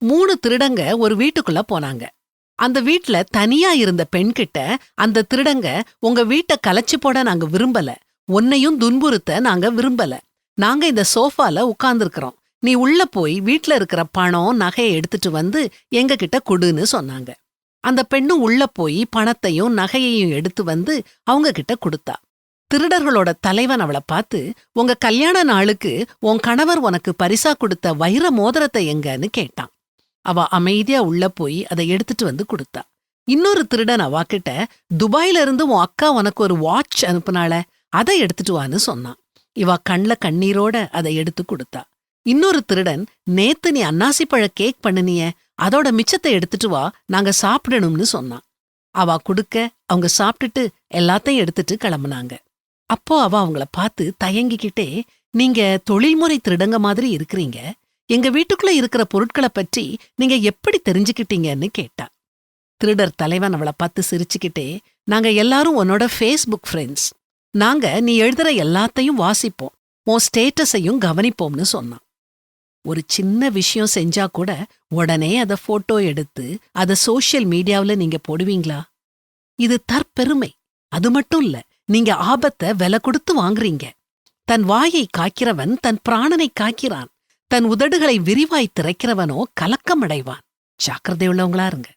மூணு திருடங்க ஒரு வீட்டுக்குள்ள போனாங்க. அந்த வீட்ல தனியா இருந்த பெண்கிட்ட அந்த திருடங்க உங்க வீட்டை கலைச்சு போட நாங்க விரும்பல. உன்னையும் துன்புறுத்த நாங்க விரும்பல. நாங்க இந்த சோஃபால உட்கார்ந்துருக்கிறோம். நீ உள்ள போய் வீட்ல இருக்கிற பணம் நகையை எடுத்துட்டு வந்து எங்க கிட்ட கொடுன்னு சொன்னாங்க. அந்த பெண்ணும் உள்ள போய் பணத்தையும் நகையையும் எடுத்து வந்து அவங்க கிட்ட கொடுத்தா. திருடர்களோட தலைவன் அவளை பார்த்து உங்க கல்யாண நாளுக்கு உன் கணவர் உனக்கு பரிசா கொடுத்த வைர மோதிரத்தை எங்கன்னு கேட்டான். அவ அமைதியா உள்ள போய் அதை எடுத்துட்டு வந்து கொடுத்தா. இன்னொரு திருடன் அவாக்கிட்ட துபாயில இருந்து உன் அக்கா உனக்கு ஒரு வாட்ச் அனுப்புனால அதை எடுத்துட்டு வான்னு சொன்னான். இவ கண்ல கண்ணீரோட அதை எடுத்து கொடுத்தா. இன்னொரு திருடன் நேத்து நீ அன்னாசி பழ கேக் பண்ணுனிய அதோட மிச்சத்தை எடுத்துட்டு வா நாங்க சாப்பிடணும்னு சொன்னான். அவ குடுக்க அவங்க சாப்பிட்டுட்டு எல்லாத்தையும் எடுத்துட்டு கிளம்புனாங்க. அப்போ அவ அவங்கள பார்த்து தயங்கிக்கிட்டே நீங்க தொழில்முறை திருடங்க மாதிரி இருக்கிறீங்க எங்க வீட்டுக்குள்ள இருக்கிற பொருட்களை பற்றி நீங்க எப்படி தெரிஞ்சுக்கிட்டீங்கன்னு கேட்டா. திருடர் தலைவன் அவளை பார்த்து சிரிச்சுக்கிட்டே நாங்க எல்லாரும் உன்னோட ஃபேஸ்புக் ஃப்ரெண்ட்ஸ் நாங்க நீ எழுதுற எல்லாத்தையும் வாசிப்போம். உன் ஸ்டேட்டஸையும் கவனிப்போம்னு சொன்னான். ஒரு சின்ன விஷயம் செஞ்சா கூட உடனே அத போட்டோ எடுத்து அத சோஷியல் மீடியாவில் நீங்க போடுவீங்களா? இது தற்பெருமை. அது மட்டும் இல்ல நீங்க ஆபத்தை விலை கொடுத்து வாங்குறீங்க. தன் வாயை காக்கிறவன் தன் பிராணனை காக்கிறான். தன் உதடுகளை விரிவாய் திறக்கிறவனோ கலக்கமடைவான். ஜாக்கிரதை உள்ளவங்களா இருங்க.